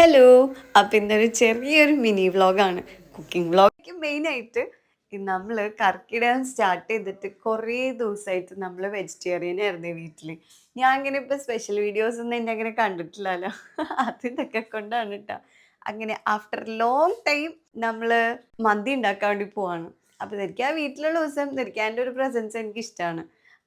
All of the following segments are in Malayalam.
ഹലോ അപ്പം ഇന്നൊരു ചെറിയൊരു മിനി വ്ളോഗാണ് കുക്കിംഗ് വ്ളോഗ് മെയിനായിട്ട് നമ്മൾ കർക്കിടകം സ്റ്റാർട്ട് ചെയ്തിട്ട് കുറേ ദിവസമായിട്ട് നമ്മൾ വെജിറ്റേറിയൻ ആയിരുന്നു വീട്ടിൽ ഞാൻ അങ്ങനെ ഇപ്പം സ്പെഷ്യൽ വീഡിയോസ് ഒന്നും എന്റെ അങ്ങനെ കണ്ടിട്ടില്ലല്ലോ. അതിന്റെയൊക്കെ കൊണ്ടാണ് കേട്ടോ അങ്ങനെ ആഫ്റ്റർ ലോങ് ടൈം നമ്മൾ മന്തി ഉണ്ടാക്കാൻ വേണ്ടി പോവാണ്. അപ്പോൾ ധരിക്കാൻ വീട്ടിലുള്ള ദിവസം ധരിക്കാന്റെ ഒരു പ്രസൻസ് എനിക്ക് ഇഷ്ടമാണ്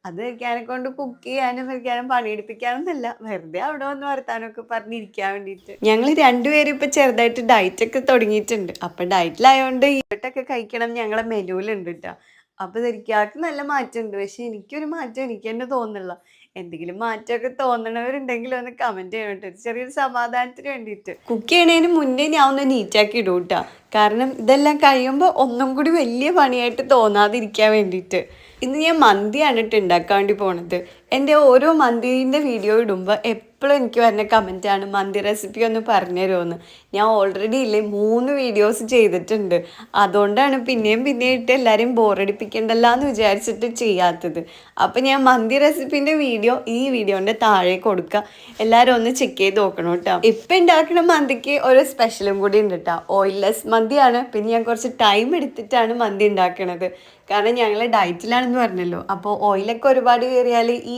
അത് ധരിക്കാനെ കൊണ്ട് കുക്ക് ചെയ്യാനും ധരിക്കാനും പണിയെടുപ്പിക്കാനൊന്നുമല്ല. വെറുതെ അവിടെ വന്ന് വർത്താനൊക്കെ പറഞ്ഞിരിക്കാൻ വേണ്ടിയിട്ട്. ഞങ്ങൾ രണ്ടുപേരും ഇപ്പം ചെറുതായിട്ട് ഡയറ്റ് ഒക്കെ തുടങ്ങിയിട്ടുണ്ട്. അപ്പൊ ഡയറ്റിലായതുകൊണ്ട് ഇവട്ടൊക്കെ കഴിക്കണം ഞങ്ങളെ മെനുവിലുണ്ട് കേട്ടോ അപ്പൊ ധരിക്കാർക്ക് നല്ല മാറ്റമുണ്ട്. പക്ഷെ എനിക്കൊരു മാറ്റം എനിക്ക് തന്നെ തോന്നുന്നില്ല എന്തെങ്കിലും മാറ്റമൊക്കെ തോന്നണവരുണ്ടെങ്കിൽ ഒന്ന് കമന്റ് ചെയ്യണം ചെറിയൊരു സമാധാനത്തിന് വേണ്ടിയിട്ട്. കുക്ക് ചെയ്യണതിന് മുന്നേ ഞാൻ ഒന്ന് നീറ്റാക്കി ഇടും കേട്ടോ കാരണം ഇതെല്ലാം കഴിയുമ്പോൾ ഒന്നും കൂടി വലിയ പണിയായിട്ട് തോന്നാതിരിക്കാൻ വേണ്ടിയിട്ട്. ഇന്ന് ഞാൻ മന്തിയാണ് ഇട്ട് ഉണ്ടാക്കാൻ വേണ്ടി പോണത്. എന്റെ ഓരോ മന്തിന്റെ വീഡിയോ ഇടുമ്പോൾ എപ്പോഴും എനിക്ക് വരുന്ന കമന്റാണ് മന്തി റെസിപ്പി ഒന്ന് പറഞ്ഞു തരുമെന്ന് ഞാൻ ഓൾറെഡി ഇല്ലേ മൂന്ന് വീഡിയോസ് ചെയ്തിട്ടുണ്ട്. അതുകൊണ്ടാണ് പിന്നെയും പിന്നെയും ഇട്ട് എല്ലാവരെയും ബോറടിപ്പിക്കണ്ടല്ല എന്ന് വിചാരിച്ചിട്ട് ചെയ്യാത്തത്. അപ്പം ഞാൻ മന്തി റെസിപ്പിന്റെ വീഡിയോ ഈ വീഡിയോന്റെ താഴെ കൊടുക്കുക എല്ലാവരും ഒന്ന് ചെക്ക് ചെയ്ത് നോക്കണം കേട്ടോ ഇപ്പം ഉണ്ടാക്കുന്ന മന്തിക്ക് ഒരു സ്പെഷ്യലും കൂടി ഉണ്ട് കേട്ടോ ഓയിൽലെസ് മന്തിയാണ്. പിന്നെ ഞാൻ കുറച്ച് ടൈം എടുത്തിട്ടാണ് മന്തി ഉണ്ടാക്കണത് കാരണം ഞങ്ങൾ ഡയറ്റിലാണെന്ന് പറഞ്ഞല്ലോ. അപ്പോൾ ഓയിലൊക്കെ ഒരുപാട് കയറിയാൽ ഈ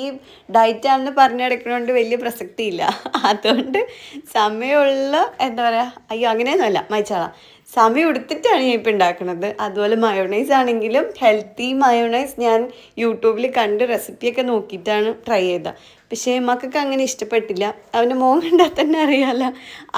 ഡയറ്റാണെന്ന് പറഞ്ഞു കിടക്കണോണ്ട് വലിയ പ്രസക്തിയില്ല. അതുകൊണ്ട് സമയമുള്ള എന്താ പറയുക അയ്യോ അങ്ങനെയൊന്നുമല്ല മൈച്ചാള. സമയം എടുത്തിട്ടാണ് ഞാൻ ഇപ്പം ഉണ്ടാക്കുന്നത് അതുപോലെ മയോണൈസ് ആണെങ്കിലും ഹെൽത്തി മയോണൈസ് ഞാൻ യൂട്യൂബിൽ കണ്ട് റെസിപ്പിയൊക്കെ നോക്കിയിട്ടാണ് ട്രൈ ചെയ്തത്. പക്ഷേ മക്കൾക്ക് അങ്ങനെ ഇഷ്ടപ്പെട്ടില്ല. അവന്റെ മോൻ കണ്ടാൽ തന്നെ അറിയാമല്ലോ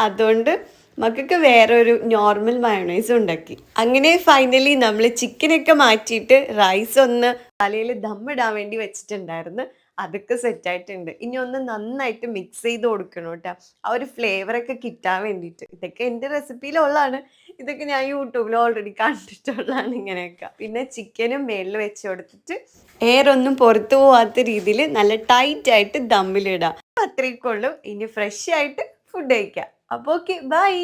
അതുകൊണ്ട് മക്കൾക്ക് ഒരു നോർമൽ മയോണൈസ് ഉണ്ടാക്കി. അങ്ങനെ ഫൈനലി നമ്മൾ ചിക്കനൊക്കെ മാറ്റിയിട്ട് റൈസ് ഒന്ന് തലയിൽ ദമ്മിടാൻ വേണ്ടി വെച്ചിട്ടുണ്ടായിരുന്നു. അതൊക്കെ സെറ്റായിട്ടുണ്ട് ഇനി ഒന്ന് നന്നായിട്ട് മിക്സ് ചെയ്ത് കൊടുക്കണം കേട്ടോ ആ ഒരു ഫ്ലേവറൊക്കെ കിട്ടാൻ വേണ്ടിയിട്ട്. ഇതൊക്കെ എന്റെ റെസിപ്പിയിലുള്ളതാണ് ഇതൊക്കെ ഞാൻ യൂട്യൂബിൽ ഓൾറെഡി കണ്ടിട്ടുള്ളതാണ് ഇങ്ങനെയൊക്കെ. പിന്നെ ചിക്കനും മേളിൽ വെച്ച് കൊടുത്തിട്ട് എയർ ഒന്നും പുറത്തു പോവാത്ത രീതിയിൽ നല്ല ടൈറ്റ് ആയിട്ട് ദമ്മിലിടാം. അത്രയൊക്കെ ഉള്ളൂ. ഇനി ഫ്രഷ് ആയിട്ട് ഫുഡ് കഴിക്കാം. അപ്പോൾ ഓക്കെ ബൈ